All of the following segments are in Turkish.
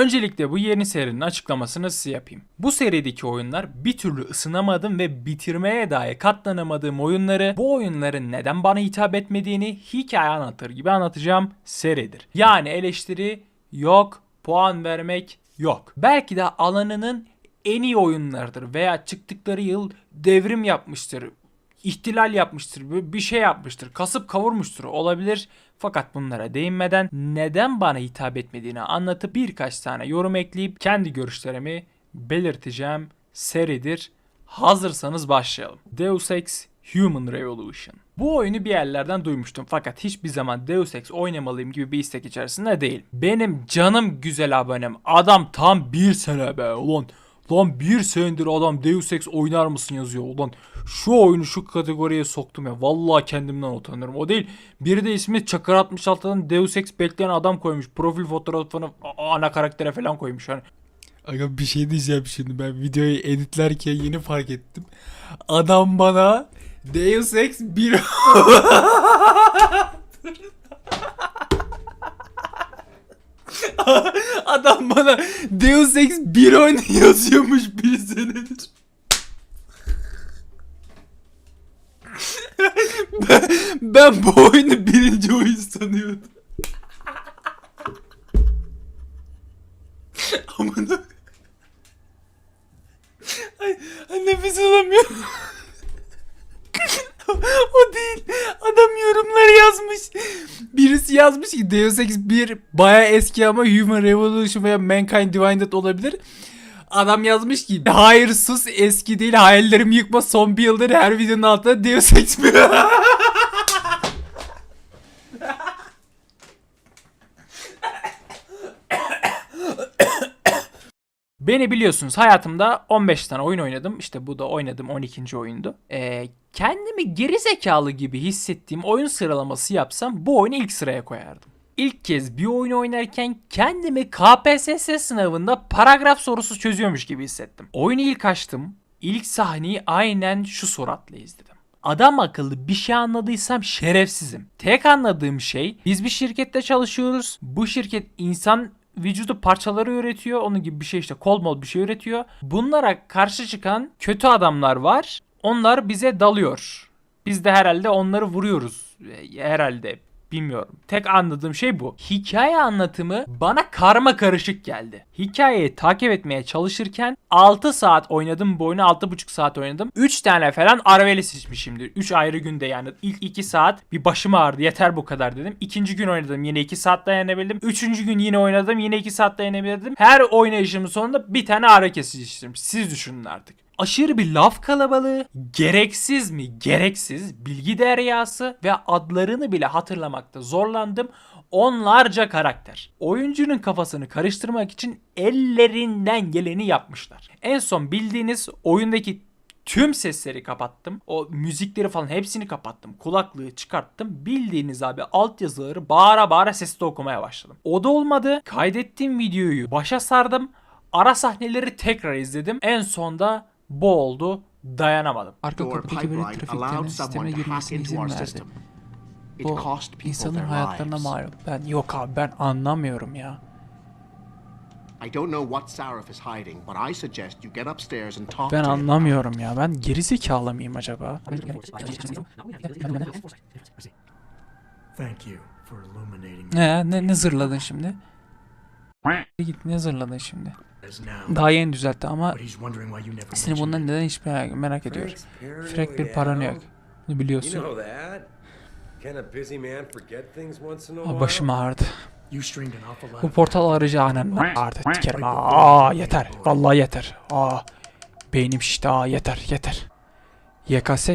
Öncelikle bu yeni serinin açıklamasını size yapayım. Bu serideki oyunlar bir türlü ısınamadığım ve bitirmeye dahi katlanamadığım oyunları bu oyunların neden bana hitap etmediğini hikaye anlatır gibi anlatacağım seridir. Yani eleştiri yok, puan vermek yok. Belki de alanının en iyi oyunlardır veya çıktıkları yıl devrim yapmıştır, ihtilal yapmıştır, bir- şey yapmıştır, kasıp kavurmuştur olabilir. Fakat bunlara değinmeden neden bana hitap etmediğini anlatıp birkaç tane yorum ekleyip kendi görüşlerimi belirteceğim seridir. Hazırsanız başlayalım. Deus Ex Human Revolution. Bu oyunu bir yerlerden duymuştum fakat hiçbir zaman Deus Ex oynamalıyım gibi bir istek içerisinde değil. Benim canım güzel abonem adam tam bir sene be ulan. Lan bir senedir adam Deus Ex oynar mısın yazıyor. Ulan şu oyunu şu kategoriye soktum ya. Vallahi kendimden utanıyorum. O değil. Biri de ismi Çakır 66'dan Deus Ex bekleyen adam koymuş. Profil fotoğrafını ana karaktere falan koymuş. Hani Aga bir şey diyeceğim şimdi ben videoyu editlerken yeni fark ettim. Adam bana Deus Ex 1 Adam bana Deus Ex 1 oyunu yazıyormuş bir senedir. ben, ben bu oyunu birinci oyun sanıyordum. Amına Ay, ay nefes alamıyorum. o değil. Adam yorumları yazmış. Birisi yazmış ki Deus Ex 1 baya eski ama Human Revolution veya Mankind Divided olabilir. Adam yazmış ki hayır sus eski değil hayallerimi yıkma son bir yıldır her videonun altında Deus Ex 1. Beni biliyorsunuz hayatımda 15 tane oyun oynadım. İşte bu da oynadım 12. oyundu. Ee, kendimi geri zekalı gibi hissettiğim oyun sıralaması yapsam bu oyunu ilk sıraya koyardım. İlk kez bir oyun oynarken kendimi KPSS sınavında paragraf sorusu çözüyormuş gibi hissettim. Oyunu ilk açtım. İlk sahneyi aynen şu suratla izledim. Adam akıllı bir şey anladıysam şerefsizim. Tek anladığım şey biz bir şirkette çalışıyoruz. Bu şirket insan vücudu parçaları üretiyor. Onun gibi bir şey işte kol mol bir şey üretiyor. Bunlara karşı çıkan kötü adamlar var. Onlar bize dalıyor. Biz de herhalde onları vuruyoruz. E, Herhalde bilmiyorum. Tek anladığım şey bu. Hikaye anlatımı bana karma karışık geldi. Hikayeyi takip etmeye çalışırken 6 saat oynadım bu oyunu 6,5 saat oynadım. 3 tane falan Arveli seçmişimdir. 3 ayrı günde yani ilk 2 saat bir başım ağrıdı yeter bu kadar dedim. İkinci gün oynadım yine 2 saat dayanabildim. Üçüncü gün yine oynadım yine 2 saat dayanabildim. Her oynayışımın sonunda bir tane ağrı kesici içtim. Siz düşünün artık. Aşırı bir laf kalabalığı, gereksiz mi gereksiz bilgi deryası ve adlarını bile hatırlamakta zorlandım. Onlarca karakter. Oyuncunun kafasını karıştırmak için ellerinden geleni yapmışlar. En son bildiğiniz oyundaki tüm sesleri kapattım. O müzikleri falan hepsini kapattım. Kulaklığı çıkarttım. Bildiğiniz abi altyazıları bağıra bağıra sesli okumaya başladım. O da olmadı. Kaydettiğim videoyu başa sardım. Ara sahneleri tekrar izledim. En sonda bu oldu. Dayanamadım. Arka kapıdaki biri allowed sisteme girmesine into izin our verdi. Bu insanın hayatlarına mal. Ben yok abi ben anlamıyorum ya. I don't know what Sarif is hiding, but I suggest you get upstairs and talk Ben anlamıyorum ya. Ben gerizekalı mıyım acaba? Thank you for illuminating Ne ne, ne zırladın şimdi? Git ne zırladın şimdi? Daha yeni düzeltti ama seni bundan neden hiç merak, merak ediyor. Frank bir paranoyak. Bunu biliyorsun. know that. Can a busy man forget things once in a Aa, while? başım ağrıdı. Bu portal aracı anan ağrıdı. Sikerim. Aa yeter. Vallahi yeter. Aa beynim şişti. Aa yeter yeter. YKS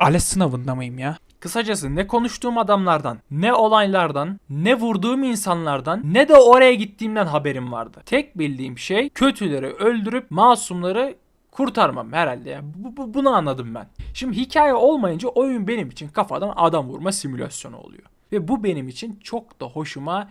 ALES sınavında mıyım ya? Kısacası ne konuştuğum adamlardan, ne olaylardan, ne vurduğum insanlardan, ne de oraya gittiğimden haberim vardı. Tek bildiğim şey kötüleri öldürüp masumları kurtarmam herhalde. ya. Bu, bu- bunu anladım ben. Şimdi hikaye olmayınca oyun benim için kafadan adam vurma simülasyonu oluyor. Ve bu benim için çok da hoşuma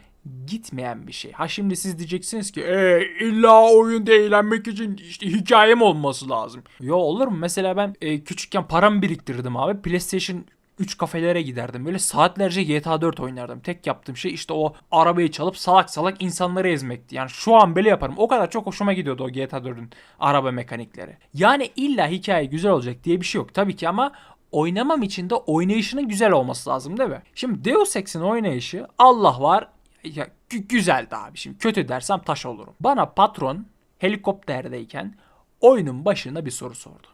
gitmeyen bir şey. Ha şimdi siz diyeceksiniz ki e, illa oyunda eğlenmek için işte hikayem olması lazım. Yo olur mu? Mesela ben e, küçükken param biriktirdim abi. PlayStation 3 kafelere giderdim. Böyle saatlerce GTA 4 oynardım. Tek yaptığım şey işte o arabayı çalıp salak salak insanları ezmekti. Yani şu an bile yaparım. O kadar çok hoşuma gidiyordu o GTA 4'ün araba mekanikleri. Yani illa hikaye güzel olacak diye bir şey yok tabii ki ama oynamam için de oynayışının güzel olması lazım değil mi? Şimdi Deus Ex'in oynayışı Allah var ya, gü- güzeldi abi. Şimdi kötü dersem taş olurum. Bana patron helikopterdeyken oyunun başında bir soru sordu.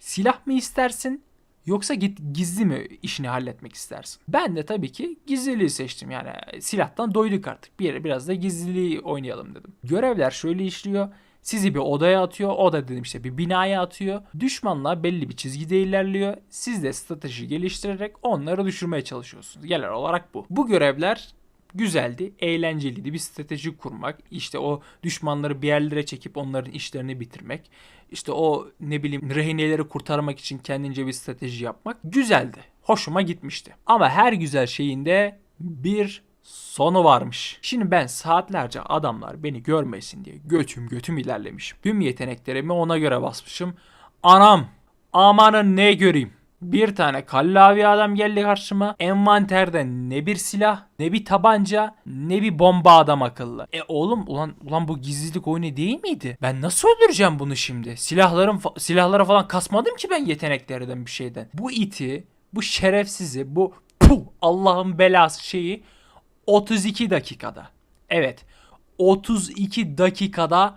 Silah mı istersin yoksa git gizli mi işini halletmek istersin? Ben de tabii ki gizliliği seçtim. Yani silahtan doyduk artık. Bir yere biraz da gizliliği oynayalım dedim. Görevler şöyle işliyor. Sizi bir odaya atıyor. Oda dedim işte bir binaya atıyor. Düşmanla belli bir çizgide ilerliyor. Siz de strateji geliştirerek onları düşürmeye çalışıyorsunuz. Genel olarak bu. Bu görevler güzeldi, eğlenceliydi. Bir strateji kurmak, işte o düşmanları bir yerlere çekip onların işlerini bitirmek, işte o ne bileyim rehineleri kurtarmak için kendince bir strateji yapmak güzeldi. Hoşuma gitmişti. Ama her güzel şeyin de bir sonu varmış. Şimdi ben saatlerce adamlar beni görmesin diye götüm götüm ilerlemişim. Tüm yeteneklerimi ona göre basmışım. Anam amanın ne göreyim. Bir tane kallavi adam geldi karşıma. Envanterde ne bir silah, ne bir tabanca, ne bir bomba adam akıllı. E oğlum ulan ulan bu gizlilik oyunu değil miydi? Ben nasıl öldüreceğim bunu şimdi? Silahlarım fa- silahlara falan kasmadım ki ben yeteneklerden bir şeyden. Bu iti, bu şerefsizi, bu puh, Allah'ın belası şeyi 32 dakikada. Evet. 32 dakikada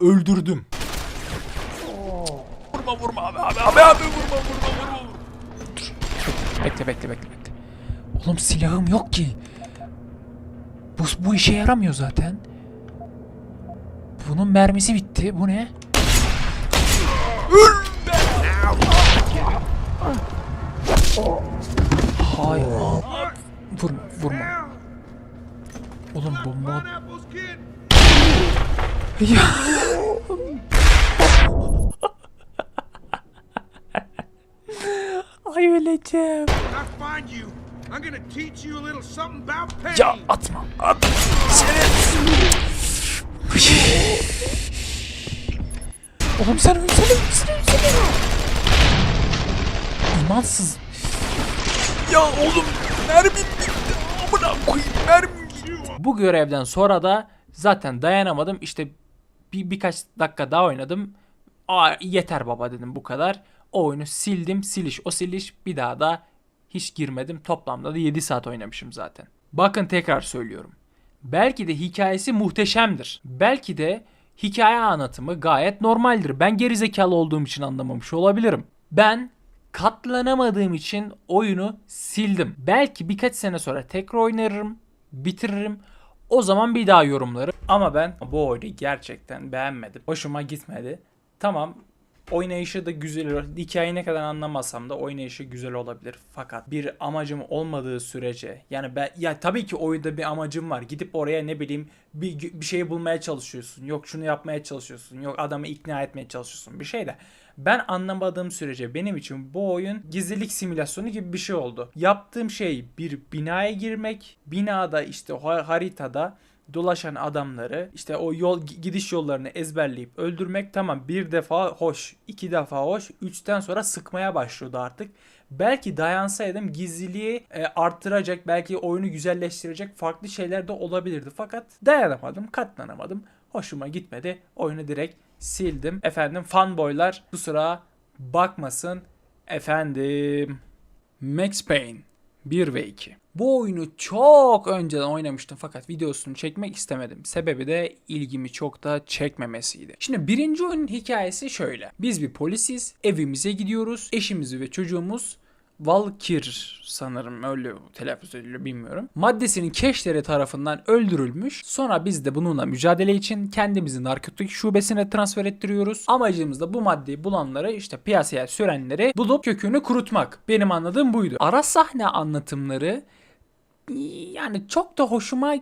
öldürdüm. Vurma vurma abi abi abi abi vurma vurma vurma. Bekle bekle bekle bekle. Oğlum silahım yok ki. Bu, bu işe yaramıyor zaten. Bunun mermisi bitti. Bu ne? Hayır. Vurma, vurma. Oğlum bomba... Ya. Ay öleceğim. I find you, I'm gonna teach you a little something about pain. Ya atma. At. Oğlum sen ölsene. Ölsene ölsene. İmansız. Ya oğlum mermim bitti. Amına koyayım gidiyor. Bu görevden sonra da zaten dayanamadım. İşte bir birkaç dakika daha oynadım. Aa yeter baba dedim bu kadar. O oyunu sildim. Siliş o siliş bir daha da hiç girmedim. Toplamda da 7 saat oynamışım zaten. Bakın tekrar söylüyorum. Belki de hikayesi muhteşemdir. Belki de hikaye anlatımı gayet normaldir. Ben gerizekalı olduğum için anlamamış olabilirim. Ben katlanamadığım için oyunu sildim. Belki birkaç sene sonra tekrar oynarım, bitiririm. O zaman bir daha yorumlarım. Ama ben bu oyunu gerçekten beğenmedim. Hoşuma gitmedi. Tamam oynayışı da güzel. Hikayeyi ne kadar anlamasam da oynayışı güzel olabilir. Fakat bir amacım olmadığı sürece yani ben ya tabii ki oyunda bir amacım var. Gidip oraya ne bileyim bir, bir şey bulmaya çalışıyorsun. Yok şunu yapmaya çalışıyorsun. Yok adamı ikna etmeye çalışıyorsun. Bir şey de ben anlamadığım sürece benim için bu oyun gizlilik simülasyonu gibi bir şey oldu. Yaptığım şey bir binaya girmek. Binada işte haritada dolaşan adamları işte o yol gidiş yollarını ezberleyip öldürmek tamam bir defa hoş iki defa hoş üçten sonra sıkmaya başlıyordu artık. Belki dayansaydım gizliliği e, arttıracak belki oyunu güzelleştirecek farklı şeyler de olabilirdi. Fakat dayanamadım katlanamadım hoşuma gitmedi oyunu direkt sildim. Efendim fanboylar kusura bakmasın efendim. Max Payne 1 ve 2. Bu oyunu çok önceden oynamıştım fakat videosunu çekmek istemedim. Sebebi de ilgimi çok da çekmemesiydi. Şimdi birinci oyunun hikayesi şöyle. Biz bir polisiz, evimize gidiyoruz. Eşimiz ve çocuğumuz Valkir sanırım öyle telaffuz ediliyor bilmiyorum. Maddesinin keşleri tarafından öldürülmüş. Sonra biz de bununla mücadele için kendimizi narkotik şubesine transfer ettiriyoruz. Amacımız da bu maddeyi bulanları işte piyasaya sürenleri bulup kökünü kurutmak. Benim anladığım buydu. Ara sahne anlatımları yani çok da hoşuma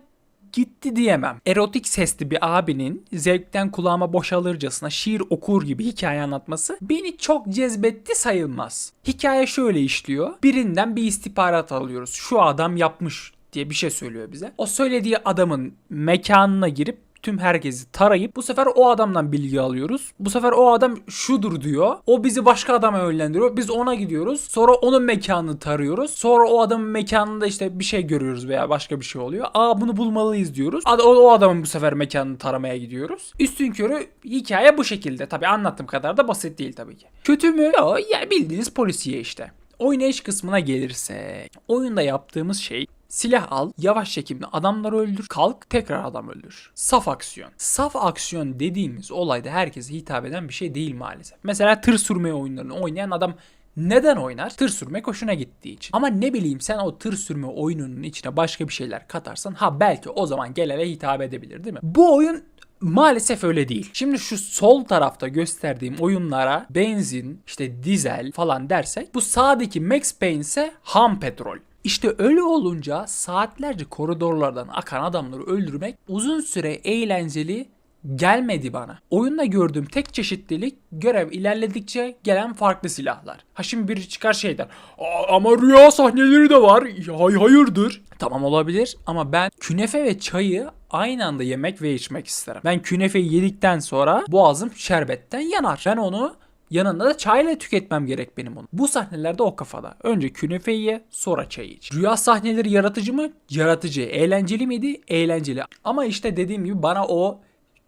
gitti diyemem. Erotik sesli bir abinin zevkten kulağıma boşalırcasına şiir okur gibi hikaye anlatması beni çok cezbetti sayılmaz. Hikaye şöyle işliyor. Birinden bir istihbarat alıyoruz. Şu adam yapmış diye bir şey söylüyor bize. O söylediği adamın mekanına girip tüm herkesi tarayıp bu sefer o adamdan bilgi alıyoruz. Bu sefer o adam şudur diyor. O bizi başka adama yönlendiriyor. Biz ona gidiyoruz. Sonra onun mekanını tarıyoruz. Sonra o adamın mekanında işte bir şey görüyoruz veya başka bir şey oluyor. Aa bunu bulmalıyız diyoruz. O, adamın bu sefer mekanını taramaya gidiyoruz. Üstün körü hikaye bu şekilde. Tabi anlattığım kadar da basit değil tabii ki. Kötü mü? Yok ya bildiğiniz polisiye işte. Oynayış kısmına gelirse oyunda yaptığımız şey Silah al, yavaş çekimde adamları öldür, kalk tekrar adam öldür. Saf aksiyon. Saf aksiyon dediğimiz olayda herkese hitap eden bir şey değil maalesef. Mesela tır sürme oyunlarını oynayan adam neden oynar? Tır sürmek hoşuna gittiği için. Ama ne bileyim sen o tır sürme oyununun içine başka bir şeyler katarsan ha belki o zaman gelene hitap edebilir değil mi? Bu oyun Maalesef öyle değil. Şimdi şu sol tarafta gösterdiğim oyunlara benzin, işte dizel falan dersek bu sağdaki Max Payne ise ham petrol. İşte öyle olunca saatlerce koridorlardan akan adamları öldürmek uzun süre eğlenceli gelmedi bana. Oyunda gördüğüm tek çeşitlilik görev ilerledikçe gelen farklı silahlar. Ha şimdi biri çıkar şey der. "Aa, ama rüya sahneleri de var. Hay hayırdır? Tamam olabilir ama ben künefe ve çayı aynı anda yemek ve içmek isterim. Ben künefeyi yedikten sonra boğazım şerbetten yanar. Ben onu Yanında da çayla tüketmem gerek benim onu. Bu sahnelerde o kafada. Önce künefeyi ye, sonra çayı iç. Rüya sahneleri yaratıcı mı? Yaratıcı. Eğlenceli miydi? Eğlenceli. Ama işte dediğim gibi bana o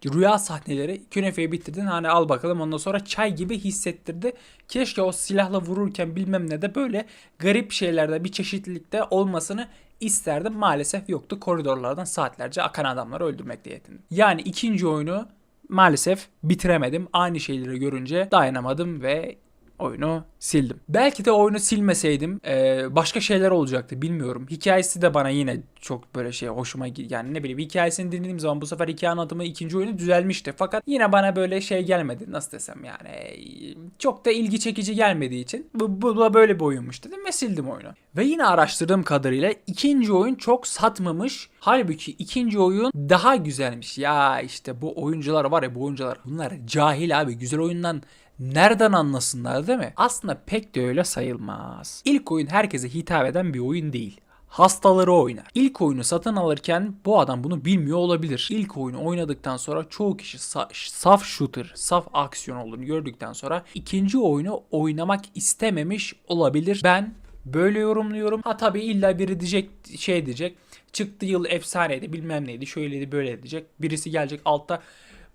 rüya sahneleri künefeyi bitirdin hani al bakalım ondan sonra çay gibi hissettirdi. Keşke o silahla vururken bilmem ne de böyle garip şeylerde bir çeşitlilikte olmasını isterdim. Maalesef yoktu. Koridorlardan saatlerce akan adamları öldürmekle yetindim. Yani ikinci oyunu maalesef bitiremedim. Aynı şeyleri görünce dayanamadım ve oyunu sildim. Belki de oyunu silmeseydim eee, başka şeyler olacaktı bilmiyorum. Hikayesi de bana yine çok böyle şey hoşuma gitti. Yani ne bileyim hikayesini dinlediğim zaman bu sefer hikaye anlatımı ikinci oyunu düzelmişti. Fakat yine bana böyle şey gelmedi. Nasıl desem yani eee, çok da ilgi çekici gelmediği için bu, bu da böyle bir oyunmuş dedim ve sildim oyunu. Ve yine araştırdığım kadarıyla ikinci oyun çok satmamış. Halbuki ikinci oyun daha güzelmiş. Ya işte bu oyuncular var ya bu oyuncular bunlar cahil abi güzel oyundan nereden anlasınlar değil mi? Aslında pek de öyle sayılmaz. İlk oyun herkese hitap eden bir oyun değil. Hastaları oynar. İlk oyunu satın alırken bu adam bunu bilmiyor olabilir. İlk oyunu oynadıktan sonra çoğu kişi sa- saf shooter, saf aksiyon olduğunu gördükten sonra ikinci oyunu oynamak istememiş olabilir. Ben böyle yorumluyorum. Ha tabii illa biri diyecek şey diyecek. Çıktı yıl efsaneydi bilmem neydi şöyleydi böyle diyecek. Birisi gelecek altta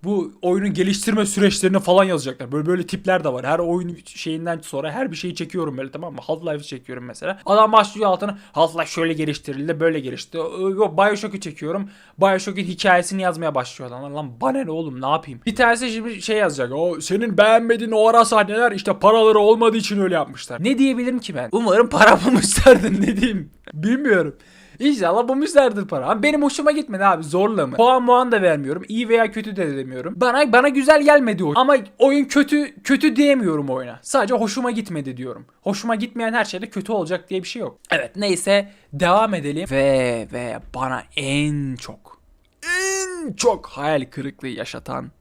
bu oyunun geliştirme süreçlerini falan yazacaklar. Böyle böyle tipler de var. Her oyun şeyinden sonra her bir şeyi çekiyorum böyle tamam mı? Half-Life'ı çekiyorum mesela. Adam başlıyor altına Half-Life şöyle geliştirildi, böyle gelişti. Yok BioShock'u çekiyorum. BioShock'un hikayesini yazmaya başlıyor adam. Lan bana ne oğlum ne yapayım? Bir tanesi şimdi şey yazacak. O senin beğenmediğin o ara sahneler işte paraları olmadığı için öyle yapmışlar. Ne diyebilirim ki ben? Umarım para bulmuşlardır ne diyeyim. Bilmiyorum. İnşallah bulmuşlardır para. Ama benim hoşuma gitmedi abi zorla mı? Puan muan da vermiyorum. İyi veya kötü de demiyorum. Bana bana güzel gelmedi o. Ama oyun kötü kötü diyemiyorum oyuna. Sadece hoşuma gitmedi diyorum. Hoşuma gitmeyen her şeyde kötü olacak diye bir şey yok. Evet neyse devam edelim. Ve ve bana en çok en çok hayal kırıklığı yaşatan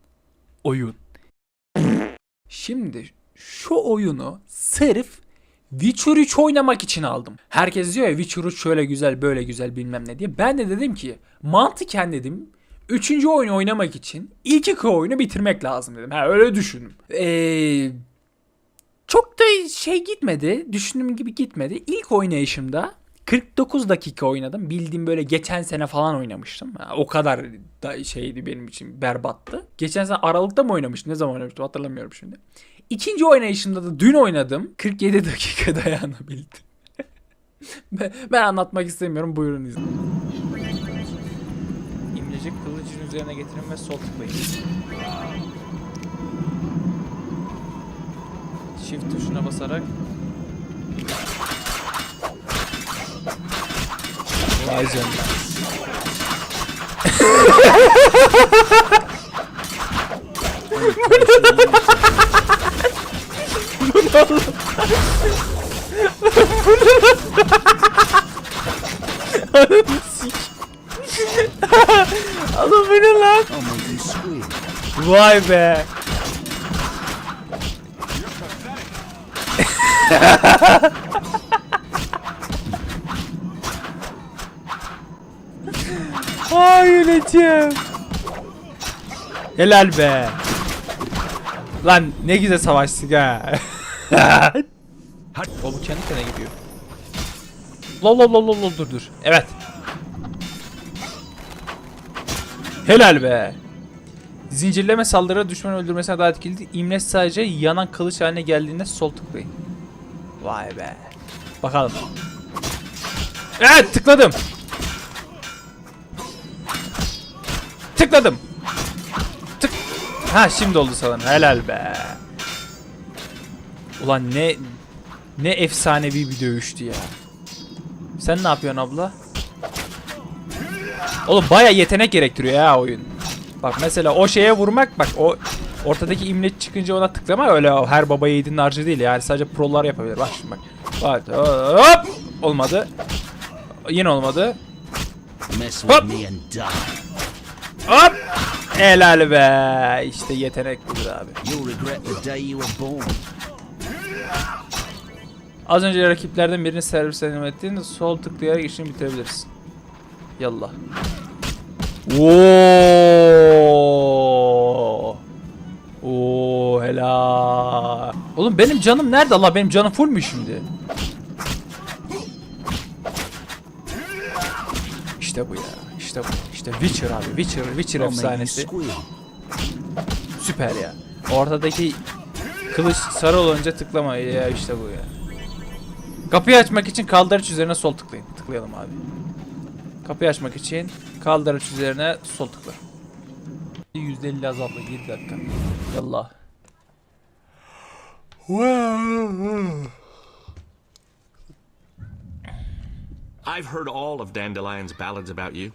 oyun. Şimdi şu oyunu sırf Witcher 3 oynamak için aldım. Herkes diyor ya Witcher 3 şöyle güzel böyle güzel bilmem ne diye. Ben de dedim ki mantıken dedim Üçüncü oyunu oynamak için ilk iki oyunu bitirmek lazım dedim. Ha öyle düşündüm. Eee çok da şey gitmedi. Düşündüğüm gibi gitmedi. İlk oynayışımda 49 dakika oynadım. Bildiğim böyle geçen sene falan oynamıştım. O kadar da şeydi benim için berbattı. Geçen sene Aralık'ta mı oynamıştım? Ne zaman oynamıştım hatırlamıyorum şimdi. İkinci oynayışımda da dün oynadım. 47 dakika dayanabildim. ben, ben anlatmak istemiyorum. Buyurun izleyin. İmlecik kılıcın üzerine getirin ve sol tıklayın. Shift tuşuna basarak Vay canına. Adam beni lan. Vay be. Ay öleceğim. Helal be. Lan ne güzel savaştık ha. o bu kendi kendine gidiyor. Lol lol lol lol, dur dur. Evet. Helal be. Zincirleme saldırı düşman öldürmesine daha etkili. İmle sadece yanan kılıç haline geldiğinde sol tıklayın. Vay be. Bakalım. Evet tıkladım. Tıkladım. Tık. Ha şimdi oldu sanırım. Helal be. Ulan ne ne efsanevi bir dövüştü ya. Sen ne yapıyorsun abla? Oğlum baya yetenek gerektiriyor ya oyun. Bak mesela o şeye vurmak bak o ortadaki imleç çıkınca ona tıklama öyle o her baba yiğidin harcı değil yani sadece prolar yapabilir. Bak şimdi bak. Bak hop olmadı. Yine olmadı. Hop. Hop! Helal be. İşte yetenek budur abi. Az önce rakiplerden birini servis elim ettiğinde sol tıklayarak işini bitirebilirsin. Yallah. Oo. Oo helal. Oğlum benim canım nerede Allah benim canım full mü şimdi? İşte bu ya. İşte bu. İşte Witcher abi. Witcher, Witcher efsanesi. Süper ya. Ortadaki kılıç sarı olunca tıklama ya işte bu ya. Kapıyı açmak için kaldırıç üzerine sol tıklayın. Tıklayalım abi. Kapıyı açmak için kaldırıç üzerine sol tıkla. %50 azaldı 7 dakika. Yallah. I've heard all of Dandelion's ballads about you.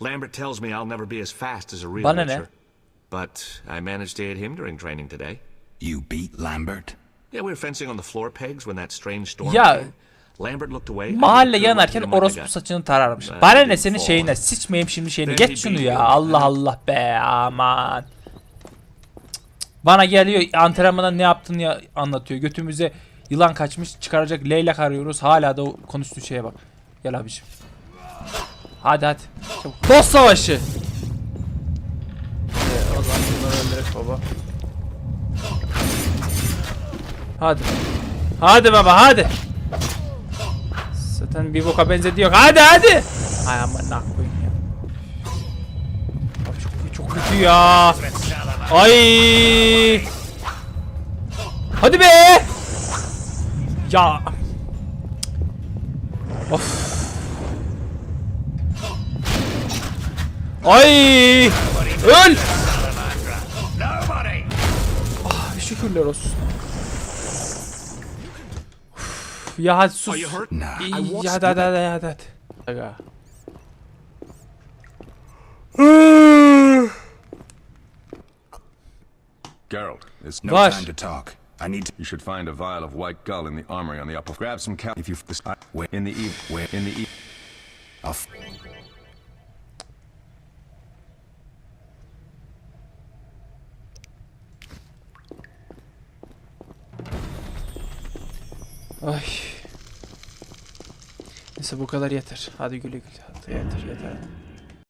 Lambert tells me I'll never be as fast as a real Bana. But I managed to hit him during training today. You beat Lambert? Yeah, we were fencing on the floor pegs when that strange storm Ya, came. Lambert looked away. Mahalle yanarken orospu saçını tararmış. Bana ne senin şeyine sıçmayayım şimdi şeyine. Ben Geç şunu ya. Allah Allah be aman. Bana geliyor antrenmanda ne yaptığını ya- anlatıyor. Götümüze yılan kaçmış çıkaracak leylek arıyoruz. Hala da o konuştuğu şeye bak. Gel abiciğim. Hadi hadi. Çabuk. Dost savaşı. Ee, o zaman bunları öldürek baba. Hadi. Hadi baba hadi. Zaten bir boka benzediyor. Hadi hadi. Ay aman koyayım ya. Abi çok, çok kötü ya. Ay. Hadi be. Ya. Of. Ay. Öl. Şükürler olsun. Uf, Ya hadi sus. Hadi hadi hadi hadi hadi. Aga. Geralt, it's no Vash. time to talk. I need to. You should find a vial of white gull in the armory on the upper. Grab some cal. If you this I, where in the eve where in the eve. I'll. Ay. Neyse bu kadar yeter. Hadi güle güle. Hadi yeter yeter.